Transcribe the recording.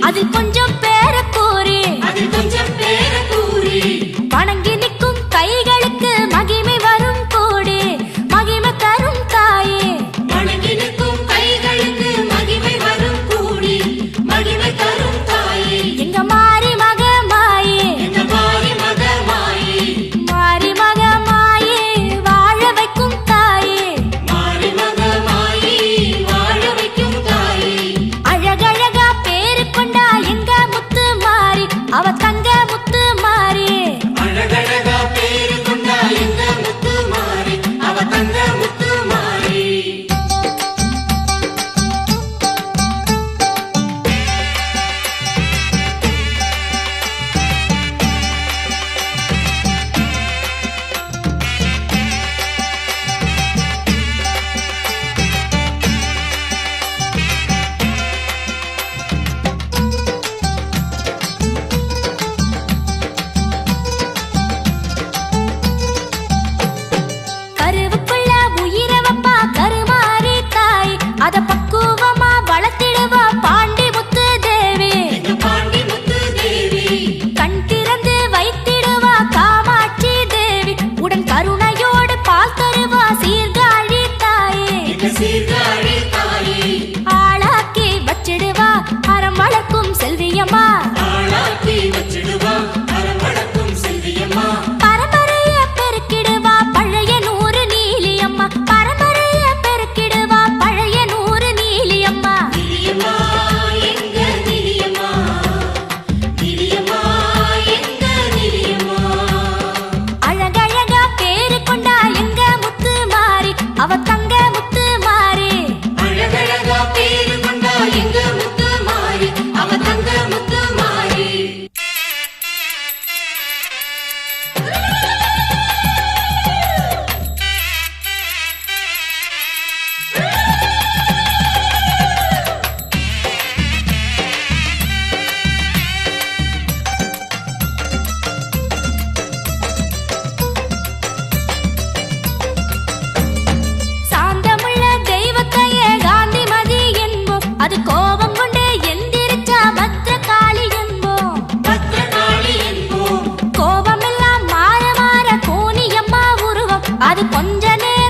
அதில் கொஞ்சம் சீர்காழி தாயே சீர் 잡았다. அது கொஞ்ச நேரம்